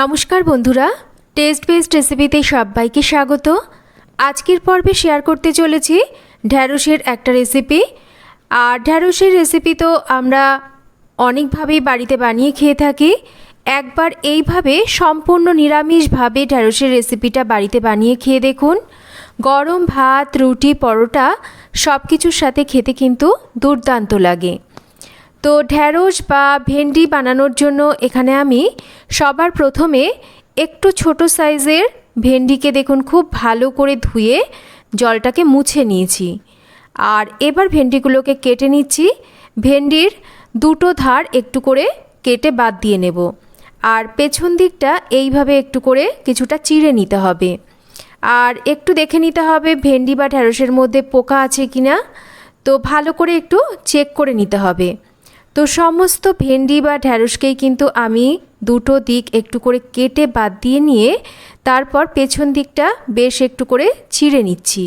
নমস্কার বন্ধুরা test best রেসিপিতে সবাইকে স্বাগত। আজকের পর্বে শেয়ার করতে চলেছি ঢ্যাঁড়সের একটা রেসিপি আর ঢ্যাঁড়সের রেসিপি তো আমরা অনেকভাবেই বাড়িতে বানিয়ে খেয়ে থাকি। একবার এইভাবে সম্পূর্ণ নিরামিষভাবে ঢ্যাঁড়সের রেসিপিটা বাড়িতে বানিয়ে খেয়ে দেখুন। গরম ভাত, রুটি, পরোটা সব কিছুর সাথে খেতে কিন্তু দুর্দান্ত লাগে। তো ঢ্যাঁড়স বা ভেন্ডি বানানোর জন্য এখানে আমি সবার প্রথমে একটু ছোট সাইজের ভেন্ডিকে দেখুন, খুব ভালো করে ধুয়ে জলটাকে মুছে নিয়েছি। আর এবার ভেন্ডিগুলোকে কেটে নিচ্ছি। ভেন্ডির দুটো ধার একটু করে কেটে বাদ দিয়ে নেব। আর পেছন দিকটা এইভাবে একটু করে কিছুটা চিড়ে নিতে হবে। আর একটু দেখে নিতে হবে ভেন্ডি বা ঢ্যাঁড়সের মধ্যে পোকা আছে কি না তো ভালো করে একটু চেক করে নিতে হবে। তো সমস্ত ভেন্ডি বা ঢ্যাঁড়সকেই কিন্তু আমি দুটো দিক একটু করে কেটে বাদ দিয়ে নিয়ে তারপর পেছন দিকটা বেশ একটু করে ছিঁড়ে নিচ্ছি।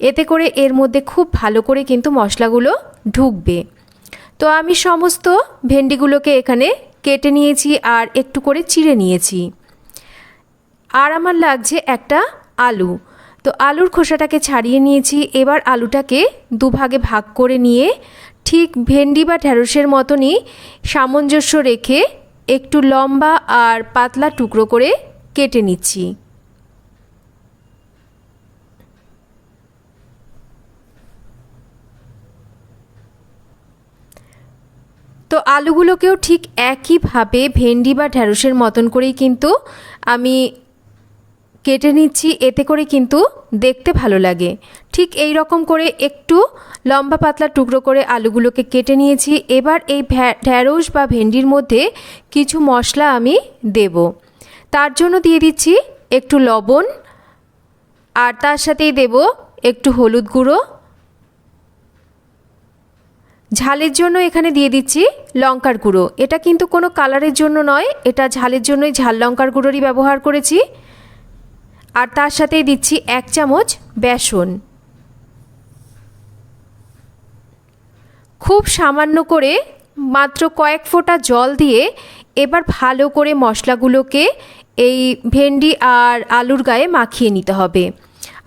এতে করে এর মধ্যে খুব ভালো করে কিন্তু মশলাগুলো ঢুকবে। তো আমি সমস্ত ভেন্ডিগুলোকে এখানে কেটে নিয়েছি আর একটু করে চিড়ে নিয়েছি। আর আমার লাগছে একটা আলু। তো আলুর খোসাটাকে ছাড়িয়ে নিয়েছি। এবার আলুটাকে দুভাগে ভাগ করে নিয়ে ঠিক ভেন্ডি বা ঢ্যাঁড়সের মতনই সামঞ্জস্য রেখে একটু লম্বা আর পাতলা টুকরো করে কেটে নিচ্ছি। তো আলুগুলোকেও ঠিক একইভাবে ভেন্ডি বা ঢ্যাঁড়সের মতন করেই কিন্তু আমি কেটে নিচ্ছি, এতে করে কিন্তু দেখতে ভালো লাগে। ঠিক এই রকম করে একটু লম্বা পাতলা টুকরো করে আলুগুলোকে কেটে নিয়েছি। এবার এই ঢ্যাঁড়স বা ভেন্ডির মধ্যে কিছু মশলা আমি দেব। তার জন্য দিয়ে দিচ্ছি একটু লবণ আর তার সাথেই দেব একটু হলুদ গুঁড়ো। ঝালের জন্য এখানে দিয়ে দিচ্ছি লঙ্কার গুঁড়ো। এটা কিন্তু কোনো কালারের জন্য নয়, এটা ঝালের জন্যই ঝাল লঙ্কার গুঁড়োরই ব্যবহার করেছি। আর তার সাথেই দিচ্ছি এক চামচ বেসন। খুব সামান্য করে মাত্র কয়েক ফোঁটা জল দিয়ে এবার ভালো করে মশলাগুলোকে এই ভেন্ডি আর আলুর গায়ে মাখিয়ে নিতে হবে।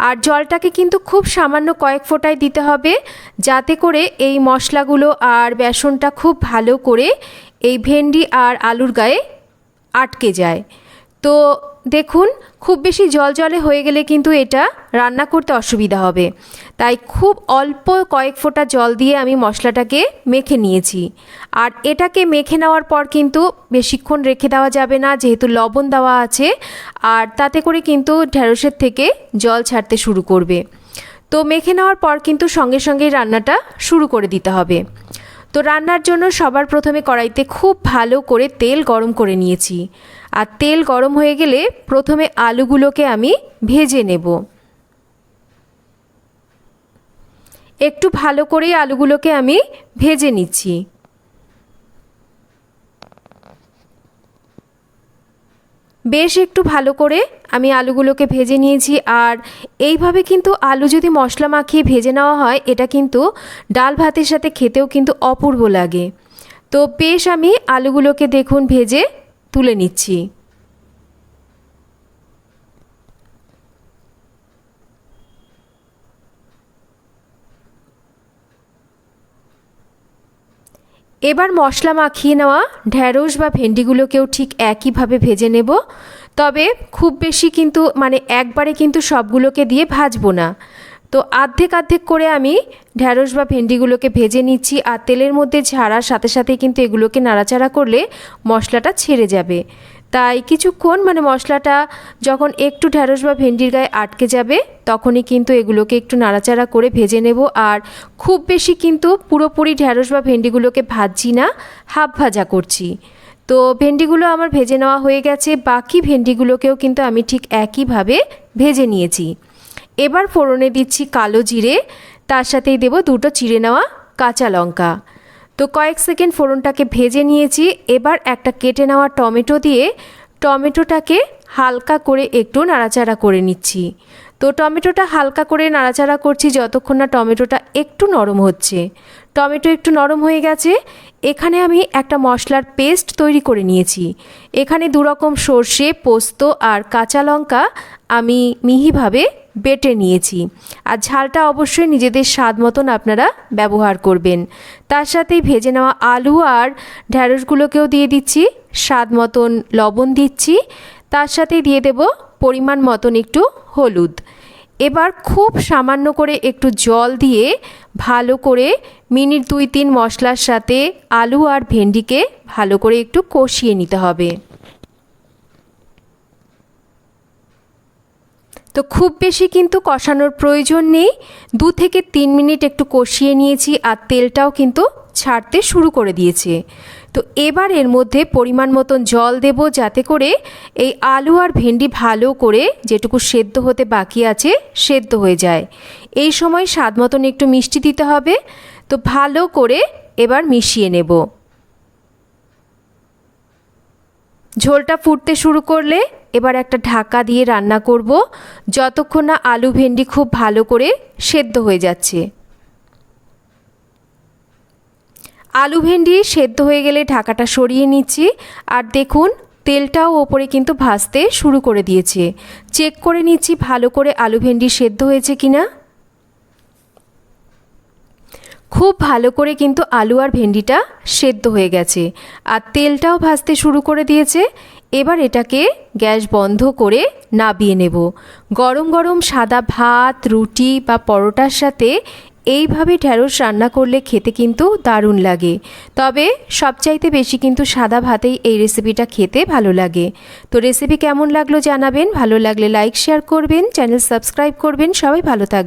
আর জলটাকে কিন্তু খুব সামান্য কয়েক ফোঁটায় দিতে হবে যাতে করে এই মশলাগুলো আর বেসনটা খুব ভালো করে এই ভেন্ডি আর আলুর গায়ে আটকে যায়। তো দেখুন, খুব বেশি জল জলে হয়ে গেলে কিন্তু এটা রান্না করতে অসুবিধা হবে। তাই খুব অল্প কয়েক ফোঁটা জল দিয়ে আমি মশলাটাকে মেখে নিয়েছি। আর এটাকে মেখে নেওয়ার পর কিন্তু বেশিক্ষণ রেখে দেওয়া যাবে না, যেহেতু লবণ দেওয়া আছে, আর তাতে করে কিন্তু ঢ্যাঁড়সের থেকে জল ছাড়তে শুরু করবে। তো মেখে নেওয়ার পর কিন্তু সঙ্গে সঙ্গেই রান্নাটা শুরু করে দিতে হবে। তো রান্নার জন্য সবার প্রথমে কড়াইতে খুব ভালো করে তেল গরম করে নিয়েছি। আর তেল গরম হয়ে গেলে প্রথমে আলুগুলোকে আমি ভেজে নেব। একটু ভালো করেই আলুগুলোকে আমি ভেজে নিচ্ছি। বেশ একটু ভালো করে আমি আলুগুলোকে ভেজে নিয়েছি আর এইভাবে কিন্তু আলু যদি মশলা মাখিয়ে ভেজে নেওয়া হয়, এটা কিন্তু ডাল ভাতের সাথে খেতেও কিন্তু অপূর্ব লাগে। তো বেশ আমি আলুগুলোকে দেখুন ভেজে তুলে নিচ্ছি। এবার মশলা মাখিয়ে নেওয়া ঢ্যাঁড়স বা ভেন্ডিগুলোকেও ঠিক একইভাবে ভেজে নেব। তবে খুব বেশি কিন্তু মানে একবারে কিন্তু সবগুলোকে দিয়ে ভাজবো না। তো আর্ধেক আর্ধেক করে আমি ঢ্যাঁড়স বা ভেন্ডিগুলোকে ভেজে নিচ্ছি আর তেলের মধ্যে ঝাড়ার সাথে সাথে কিন্তু এগুলোকে নাড়াচাড়া করলে মশলাটা ছেড়ে যাবে। তাই কিছুক্ষণ মানে মশলাটা যখন একটু ঢ্যাঁড়স বা ভেন্ডির গায়ে আটকে যাবে, তখনই কিন্তু এগুলোকে একটু নাড়াচাড়া করে ভেজে নেব। আর খুব বেশি কিন্তু পুরোপুরি ঢ্যাঁড়স বা ভেন্ডিগুলোকে ভাজছি না, হাফ ভাজা করছি। তো ভেন্ডিগুলো আমার ভেজে নেওয়া হয়ে গেছে, বাকি ভেন্ডিগুলোকেও কিন্তু আমি ঠিক একইভাবে ভেজে নিয়েছি। এবার ফোড়নে দিচ্ছি কালো জিরে, তার সাথেই দেব দুটো চিড়ে নেওয়া কাঁচা লঙ্কা। তো কয়েক সেকেন্ড ফোড়নটাকে ভেজে নিয়েছি। এবার একটা কেটে নেওয়া টমেটো দিয়ে টমেটোটাকে হালকা করে একটু নাড়াচাড়া করে নিচ্ছি। তো টমেটোটা হালকা করে নাড়াচাড়া করছি যতক্ষণ না টমেটোটা একটু নরম হচ্ছে। টমেটো একটু নরম হয়ে গেছে। এখানে আমি একটা মশলার পেস্ট তৈরি করে নিয়েছি। এখানে দুরকম সর্ষে, পোস্ত আর কাঁচা লঙ্কা আমি মিহিভাবে বেটে নিয়েছি। আর ঝালটা অবশ্যই নিজেদের স্বাদ মতন আপনারা ব্যবহার করবেন। তার সাথেই ভেজে নেওয়া আলু আর ঢ্যাঁড়সগুলোকেও দিয়ে দিচ্ছি। স্বাদ মতন লবণ দিচ্ছি। তার সাথে দিয়ে দেব পরিমাণ মতন একটু হলুদ। এবার খুব সামান্য করে একটু জল দিয়ে ভালো করে মিনিট দুই তিন মশলার সাথে আলু আর ভেন্ডিকে ভালো করে একটু কষিয়ে নিতে হবে। তো খুব বেশি কিন্তু কষানোর প্রয়োজন নেই। দু থেকে তিন মিনিট একটু কষিয়ে নিয়েছি আর তেলটাও কিন্তু ছাড়তে শুরু করে দিয়েছে। তো এবার এর মধ্যে পরিমাণ মতন জল দেব যাতে করে এই আলু আর ভেন্ডি ভালো করে যেটুকু সেদ্ধ হতে বাকি আছে সেদ্ধ হয়ে যায়। এই সময় স্বাদ মতন একটু মিষ্টি দিতে হবে। তো ভালো করে এবার মিশিয়ে নেব। ঝোলটা ফুটতে শুরু করলে এবার একটা ঢাকা দিয়ে রান্না করব, যতক্ষণ না আলু ভেন্ডি খুব ভালো করে সেদ্ধ হয়ে যাচ্ছে। আলু ভেন্ডি সেদ্ধ হয়ে গেলে ঢাকাটা সরিয়ে নিচ্ছি, আর দেখুন তেলটাও ওপরে কিন্তু ভাজতে শুরু করে দিয়েছে। চেক করে নিচ্ছি ভালো করে আলু ভেন্ডি সেদ্ধ হয়েছে কিনা। খুব ভালো করে কিন্তু আলু আর ভেন্ডিটা সেদ্ধ হয়ে গেছে আর তেলটাও ভাজতে শুরু করে দিয়েছে। এবার এটাকে গ্যাস বন্ধ করে নাবিয়ে নেব। গরম গরম সাদা ভাত, রুটি বা পরোটার সাথে এইভাবে ঢ্যাঁড়স রান্না করলে খেতে কিন্তু দারুণ লাগে। তবে সবচাইতে বেশি কিন্তু সাদা ভাতেই এই রেসিপিটা খেতে ভালো লাগে। তো রেসিপি কেমন লাগল জানাবেন, ভালো লাগলে লাইক শেয়ার করবেন চ্যানেল সাবস্ক্রাইব করবেন, সবাই ভালো থাকবেন।